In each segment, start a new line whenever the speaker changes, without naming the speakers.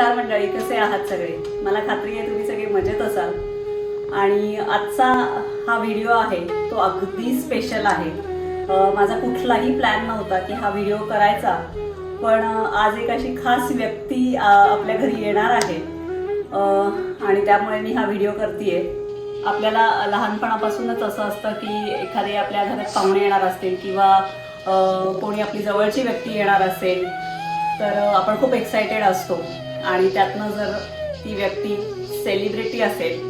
नमस्कार मंडळी कसे आहात सगळे? मला खात्री आहे तुम्ही सगळे मजेत असाल. आणि आजचा हा व्हिडिओ आहे तो अगदी स्पेशल आहे. माझा कुठलाही प्लॅन नव्हता की हा व्हिडिओ करायचा पण आज एक अशी खास व्यक्ती आपल्या घरी येणार आहे. आणि त्यामुळे मी हा व्हिडिओ करते आपल्याला लहानपणापासूनच असं असतं की एखादे आपल्या घरात पाहुणे येणार असतील किंवा कोणी आपली जवळची व्यक्ती येणार असेल तर आपण खूप एक्सायटेड असतो. आणि त्यातनं जर ती व्यक्ती सेलिब्रिटी असेल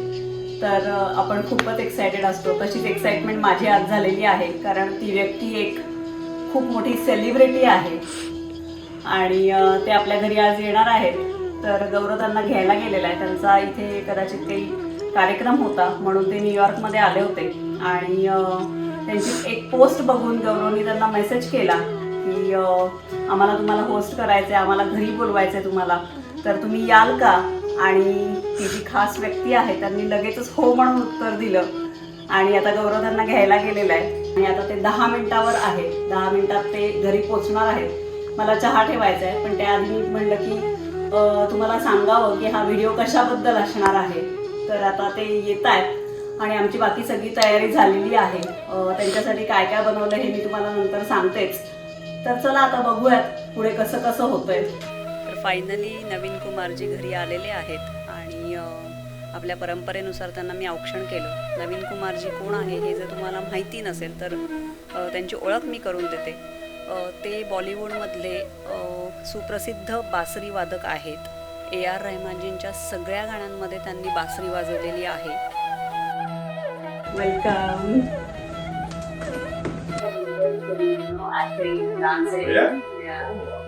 तर आपण खूपच एक्सायटेड असतो. तशीच एक्साइटमेंट माझी आज झालेली आहे कारण ती व्यक्ती एक खूप मोठी सेलिब्रिटी आहे. आणि ते आपल्या घरी आज येणार आहेत तर गौरव त्यांना घ्यायला गेलेला आहे. त्यांचा इथे कदाचित काही कार्यक्रम होता म्हणून ते न्यूयॉर्कमध्ये आले होते. आणि त्यांची एक पोस्ट बघून गौरवनी त्यांना मेसेज केला की आम्हाला तुम्हाला होस्ट करायचं आहे आम्हाला घरी बोलवायचं आहे तुम्हाला. तर तुम्ही याल का? आणि ती जी खास व्यक्ती आहे त्यांनी लगेचच हो म्हणून उत्तर दिलं. आणि आता गौरव त्यांना घ्यायला गेलेला आहे. आणि आता ते दहा मिनिटावर आहे. दहा मिनिटात ते घरी पोचणार आहेत मला चहा ठेवायचा आहे पण त्याआधी मी म्हणलं की तुम्हाला सांगावं की हा व्हिडिओ कशाबद्दल असणार आहे? तर आता ते येत आहेत. आणि आमची बाकी सगळी तयारी झालेली आहे. त्यांच्यासाठी काय काय बनवलं हे मी तुम्हाला नंतर सांगतेच. तर चला आता बघूयात पुढे कसं कसं होतंय. फायनली नवीन कुमारजी घरी आलेले आहेत आणि आपल्या परंपरेनुसार त्यांना मी औक्षण केलं. नवीन कुमारजी कोण आहे हे जर तुम्हाला माहिती नसेल तर त्यांची ओळख मी करून देते. ते बॉलिवूडमधले सुप्रसिद्ध बासरी वादक आहेत. ए आर रहमानजींच्या सगळ्या गाण्यांमध्ये त्यांनी बासरी वाजवलेली आहे. Welcome
Yeah?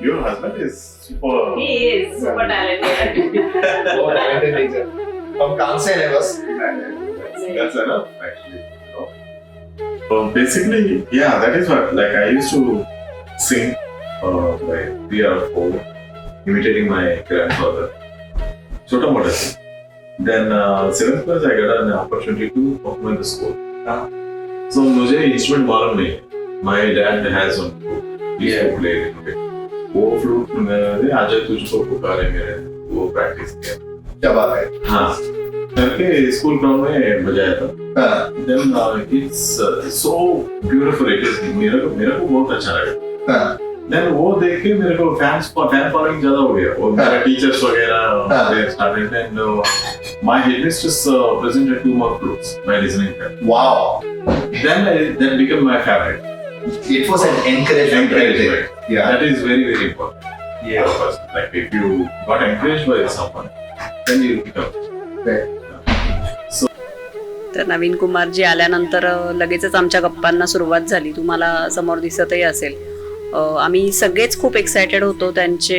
Your husband is super.
He is super talented.
बहुत talented नहीं सर हम कांसे हैं बस
That's enough, actually. Um, basically, yeah, that is what. Like, I used to sing uh, like three or four, imitating my grandfather. Chota Mota. Then, uh, seventh class, I got an opportunity to perform in the school.
हाँ.
So, मुझे instrument मालूम नहीं. My dad has one. He used to play it. वो flute मैंने आज तुझको पुकारे मेरे वो प्रैक्टिस किया।
क्या बात है?
हाँ। करके स्कूल ग्राउंड में बजाया था।
हाँ,
then it's so beautiful it is मेरे को मेरे को बहुत अच्छा लगा।
हाँ,
देन वो देख के मेरे को फैंस फ़ैन फॉलोइंग ज़्यादा हो गया। और मेरे टीचर्स वगैरह
हाँ.
they started and uh, my headmistress uh, presented two more flutes by listening them
wow.
Then I, that became my favorite.
It was an encouragement
encouragement
yeah
that is very very important
yeah
Because, like if you got encouraged by someone then you become
Right.
तर नवीन कुमारजी आल्यानंतर अ, लगेचच आमच्या गप्पांना सुरुवात झाली तुम्हाला समोर दिसतही असेल आम्ही सगळेच खूप एक्सायटेड होतो त्यांचे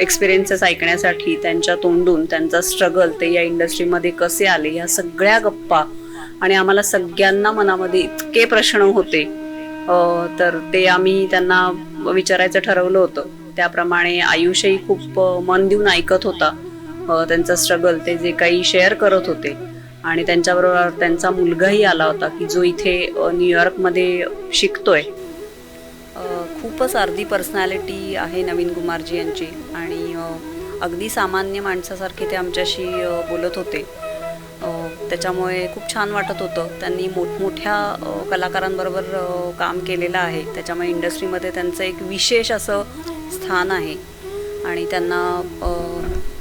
एक्सपिरियन्सेस ऐकण्यासाठी त्यांच्या तोंडून त्यांचा स्ट्रगल ते या इंडस्ट्रीमध्ये कसे आले ह्या सगळ्या गप्पा आणि आम्हाला सगळ्यांना मनामध्ये इतके प्रश्न होते. तर ते आम्ही त्यांना विचारायचं ठरवलं होतं. त्याप्रमाणे आयुष्यही खूप मन देऊन ऐकत होता. त्यांचा स्ट्रगल ते जे काही शेअर करत होते. आणि त्यांच्याबरोबर त्यांचा मुलगाही आला होता की जो इथे न्यूयॉर्कमध्ये शिकतोय. खूपच अर्धी पर्सनॅलिटी आहे नवीन कुमारजी यांची. आणि अगदी सामान्य माणसासारखे ते आमच्याशी बोलत होते. त्याच्यामुळे खूप छान वाटत होतं. त्यांनी मोठमोठ्या कलाकारांबरोबर काम केलेलं आहे. त्याच्यामुळे इंडस्ट्रीमध्ये त्यांचं एक विशेष असं स्थान आहे. आणि त्यांना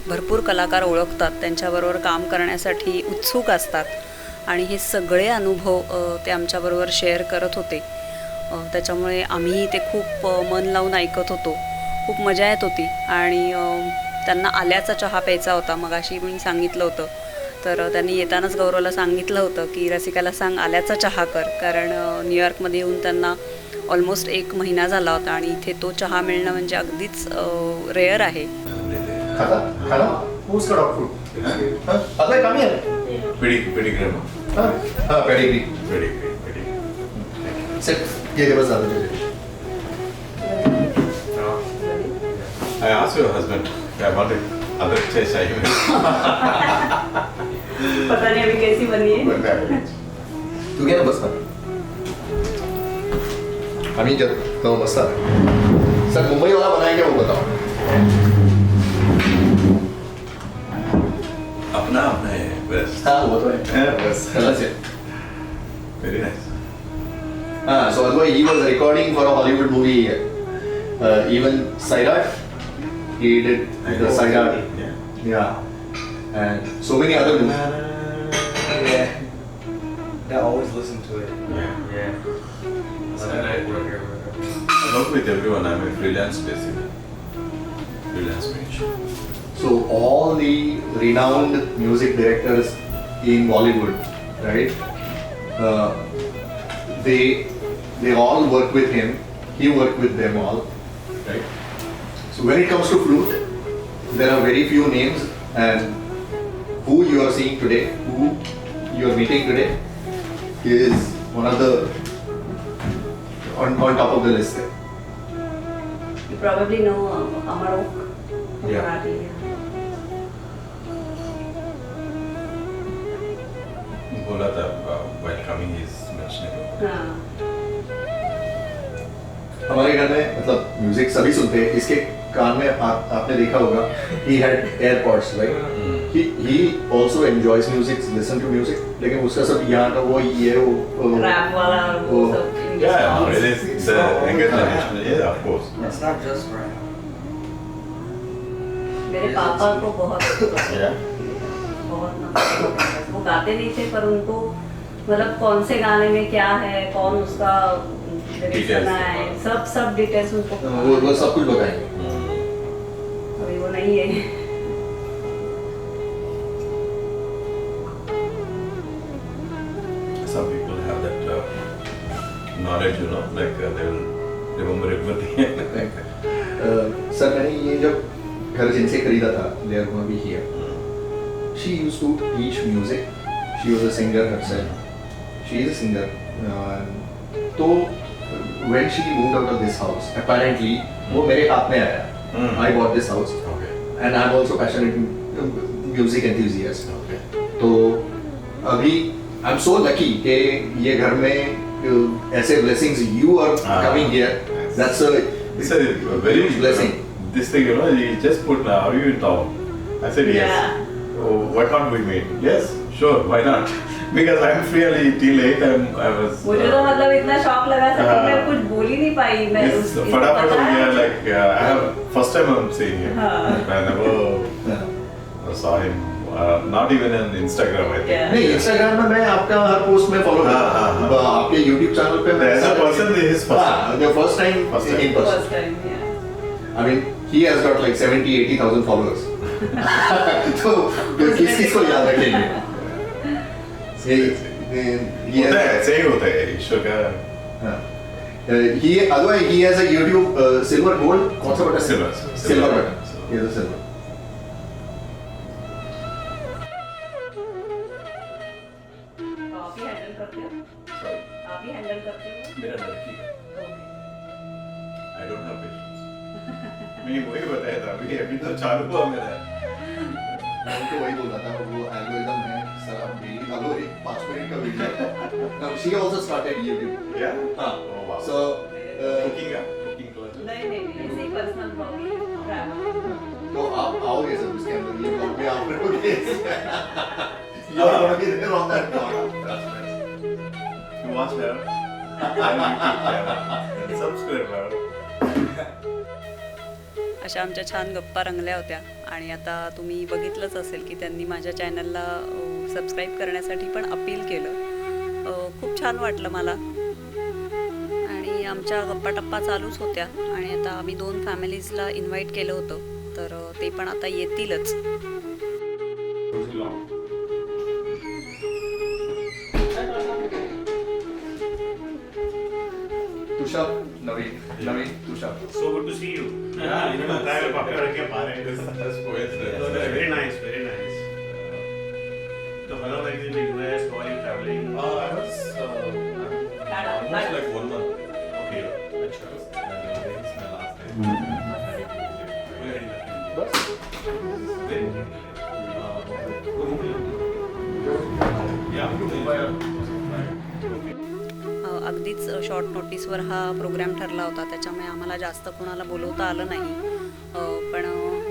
भरपूर कलाकार ओळखतात. त्यांच्याबरोबर काम करण्यासाठी उत्सुक असतात. आणि हे सगळे अनुभव ते आमच्याबरोबर शेअर करत होते. त्याच्यामुळे आम्ही ते खूप मन लावून ऐकत होतो. खूप मजा येत होती. आणि त्यांना आल्याचा चहा प्यायचा होता. मगाशी मी सांगितलं होतं. तर त्यांनी येतानाच गौरवला सांगितलं होतं की रसिकाला सांग आल्याचा चहा कर. कारण न्यूयॉर्कमध्ये येऊन त्यांना ऑलमोस्ट एक महिना झाला होता आणि इथे तो चहा मिळणं म्हणजे अगदीच रेअर आहे.
I asked your husband I wanted other chai चाहिए
पता नहीं अभी कैसी बनी है
तू घे ना बसा आम्ही घेतो बसा सर मुंबईवाला बनाएंगे वो बताओ अपना अपना है बस हाँ वो तो है
very nice.
Ah so although he was recording for a hollywood movie uh, even side he did the side
yeah.
Yeah. And so many other movies
Yeah. I always listen to it.
Yeah.
Yeah. Whether I work or whatever.
I work with everyone. I'm a freelance basically. Freelance musician.
So all the renowned music directors in Bollywood, right? Uh, they they all work with him. He worked with them all, right? So when it comes to flute, there are very few names, and who you are seeing today, who you are meeting today, is one of the on, on top of the list there.
You probably know uh, Amarok.
Yeah.
Marathi.
बोला था while coming he's mentioning.
हाँ.
हमारे घर में मतलब music सभी सुनते हैं इसके कान में आप, आपने देखा होगा he had AirPods right he he also enjoys music listen to music लेकिन उसका सब यहाँ का वो ये वो
रैप वाला वो
या इट इज़ द एंगल या of course
it's not just rap
मेरे पापा को बहुत बहुत वो गाते नहीं थे पर उनको मतलब कौन से गाने में क्या है कौन उसका है सब सब डिटेल्स उनको
वो सब कुछ बताएँगे।
Mm.
अभी वो नहीं है
Some people have that uh, knowledge, you know, like uh, they will remember everything.
अ, सर मैंने ये जब घर जिनसे खरीदा था there gonna be here she used to teach music she was a singer herself she is a singer तो when she moved out of this house apparently वो मेरे हाथ में आया
Hmm.
I bought this house
okay.
And I am also passionate music
Okay.
तो अभी I am so lucky कि ये घर में uh, ऐसे blessings you are
Ah.
Coming here that's a
It's a very
Huge blessing.
this thing, you know, he just put, uh, are you in town? I said, yes.
Yeah.
Oh, why can't we meet? Yes, sure, why not? Because I'm free only till 8 I'm, I was.
मुझे तो
uh,
मतलब इतना शौक लगा था कि
हाँ.
मैं कुछ बोल ही नहीं पाई मैं उस- इसको
फटाफट
पता
हो
है
गया like uh, I have first time I'm seeing him.
हाँ.
I never saw him. Uh, not even on Instagram I think.
Yeah.
नहीं इंस्टाग्राम में मैं आपका हर पोस्ट में फॉलो
हाँ, हाँ, हाँ.
आपके यूट्यूब चैनल पे मैं
As a person, this is first
हाँ the first time
First time.
in person
First time, yeah.
I mean he has got like 70 80,000 followers तो किस किस को याद रखेंगे ये ये
होता है ऐसे ही होता है ईश्वर का
ही otherwise he has a YouTube uh, silver gold कौन सा button
Silver.
silver
Silver.
Button he has a silver
तो आप ही हैंडल करते हो
Sorry.
आप ही हैंडल करते हो
मेरा लड़की है
Okay.
I don't have patience मैं वही बताया था अभी अभी तो चालू हुआ मेरा
मैं उनको वही बोल रहा था वो एल्गोरिदम है सर आप डेली डालो एक पाँच मिनट का video now she also started YouTube
या
हाँ
Oh, wow.
so uh,
cooking का कुकिंग क्लासेस
नहीं नहीं नहीं, ऐसे ही पर्सनल ब्लॉगिंग
तो आप आओगे सर उसके अंदर ये ब्लॉग में आप रहोगे you are going to be there on that blog
That's nice. You watch her. And you keep her. Subscribe her.
अशा आमच्या छान गप्पा रंगल्या होत्या. आणि आता तुम्ही बघितलंच असेल की त्यांनी माझ्या चॅनलला सबस्क्राईब करण्यासाठी पण अपील केलं. खूप छान वाटलं मला. आणि आमच्या गप्पा टप्पा चालूच होत्या. आणि आता आम्ही दोन फॅमिलीजला इन्व्हाइट केलं होतं. तर ते पण आता येतीलच.
तुषार नवीन नवीन. Tushar
So good to see you.
Yeah,
you know, travel
This
हैं.
is.
So that's very nice, very nice. So how long have you in the US? How are you traveling?
Uh, I was uh, almost like one month.
Okay.
is my last day.
Very lucky.
बस
Then, uh,
short नोटीसवर हा programme ठरला होता. त्याच्यामुळे आम्हाला जास्त कोणाला बोलवता आलं नाही. पण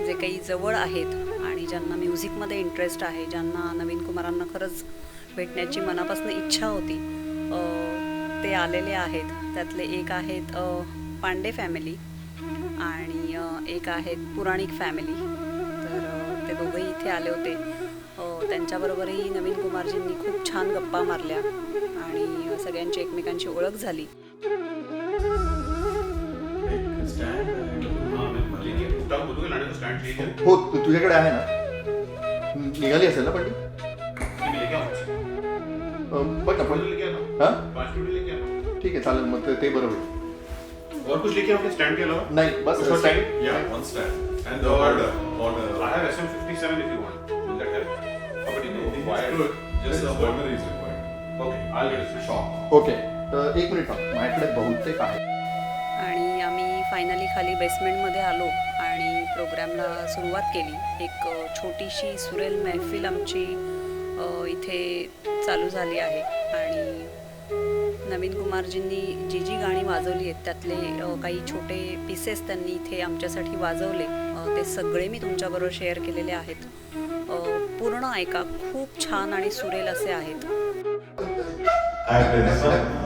जे काही जवळ आहेत आणि ज्यांना म्युझिकमध्ये इंटरेस्ट आहे ज्यांना नवीन कुमारांना खरंच भेटण्याची मनापासून इच्छा होती ते आलेले आहेत. त्यातले एक आहेत पांडे फॅमिली आणि एक आहेत पुराणिक फॅमिली तर ते दोघंही इथे आले होते. त्यांच्याबरोबरही नवीन कुमारजींनी खूप छान गप्पा मारल्या. सगळ्यांची एकमेकांची ओळख झाली
स्टैंड
हो तु- तुझ्याकडे आहे ना निघाली असेल ना पण अं, बघ ना
पाँच
पण
मिनट लेके आना
हां
पाँच मिनट लेके आना
ठीक आहे चालेल मग ते- ते बरं होईल
और कुछ लेके आओ स्टैंड के अलावा
नाही बस stand-
चाहिए?
Yeah, one stand. And the
Or-
order. Order.
I have SM57 if you want. Will that help? Oh, but it
No,
is okay
तर एक मिनिट. माझ्याकडे बहुतेक आहे.
आणि आम्ही फायनली खाली बेसमेंटमध्ये आलो आणि प्रोग्रामला सुरुवात केली. एक छोटीशी सुरेल महफिल आमची इथे चालू झाली आहे. आणि नवीन कुमारजींनी जी जी गाणी वाजवली आहेत त्यातले काही छोटे पीसेस त्यांनी इथे आमच्यासाठी वाजवले. ते सगळे मी तुमच्याबरोबर शेअर केलेले आहेत. पूर्ण ऐका. खूप छान आणि सुरेल असे आहेत.
I've been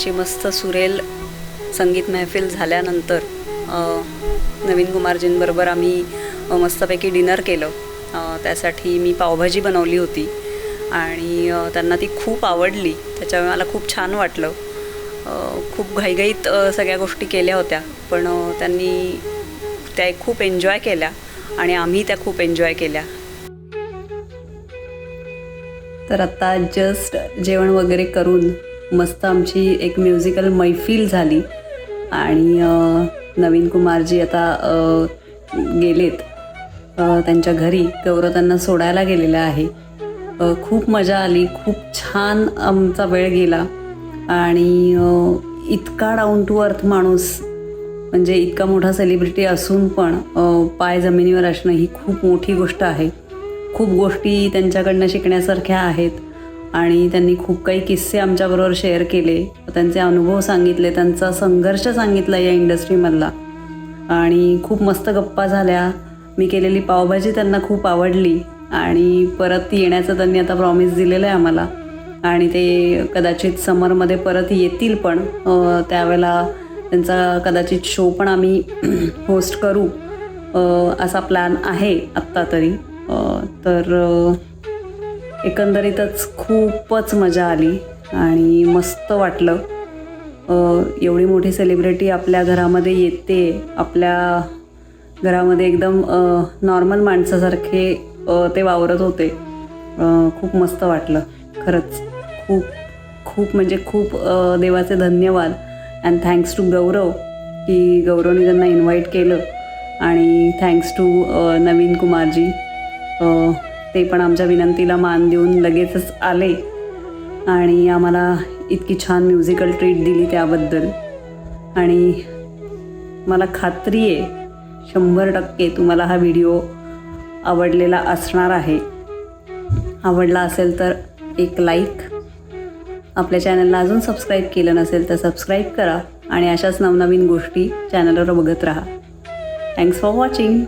अशी मस्त सुरेल संगीत महफिल झाल्यानंतर नवीन कुमारजींबरोबर आम्ही मस्तपैकी डिनर केलं. त्यासाठी मी पावभाजी बनवली होती आणि त्यांना ती खूप आवडली. त्याच्यामुळे मला खूप छान वाटलं. खूप घाईघाईत सगळ्या गोष्टी केल्या होत्या पण त्यांनी त्या खूप एन्जॉय केल्या आणि आम्ही त्या खूप एन्जॉय केल्या. तर आत्ता जस्ट जेवण वगैरे करून मस्त आमची एक म्युझिकल मैफिल झाली. आणि नवीन कुमारजी आता गेलेत. त्यांच्या घरी. गौरव त्यांना सोडायला गेलेला आहे. खूप मजा आली. खूप छान आमचा वेळ गेला. आणि इतका डाऊन टू अर्थ माणूस म्हणजे इतका मोठा सेलिब्रिटी असून पण पाय जमिनीवर असणं ही खूप मोठी गोष्ट आहे. खूप गोष्टी त्यांच्याकडनं शिकण्यासारख्या आहेत. आणि त्यांनी खूप काही किस्से आमच्याबरोबर शेअर केले. त्यांचे अनुभव सांगितले त्यांचा संघर्ष सांगितला या इंडस्ट्रीमधला आणि खूप मस्त गप्पा झाल्या. मी केलेली पावभाजी त्यांना खूप आवडली. आणि परत येण्याचं त्यांनी आता प्रॉमिस दिलेलं आहे आम्हाला. आणि ते कदाचित समरमध्ये परत येतील पण त्यावेळेला त्यांचा कदाचित शो पण आम्ही होस्ट करू. असा प्लॅन आहे आत्ता तरी. तर एकंदरीतच खूपच मजा आली आणि मस्त वाटलं. एवढी मोठी सेलिब्रिटी आपल्या घरामध्ये येते आपल्या घरामध्ये एकदम नॉर्मल माणसासारखे ते वावरत होते. खूप मस्त वाटलं. खरंच खूप खूप म्हणजे खूप देवाचे धन्यवाद अँड थँक्स टू गौरव की गौरवने त्यांना इन्व्हाइट केलं. आणि थँक्स टू नवीन कुमारजी. ते पण आमच्या विनंतीला मान देऊन लगेचच आले. आणि आम्हाला इतकी छान म्युझिकल ट्रीट दिली त्याबद्दल. आणि मला खात्री आहे शंभर टक्के तुम्हाला हा व्हिडिओ आवडलेला असणार आहे. आवडला असेल तर एक लाईक आपल्या चॅनलला अजून सबस्क्राईब केलं नसेल तर सबस्क्राईब करा. आणि अशाच नवनवीन गोष्टी चॅनलवर बघत राहा. Thanks for watching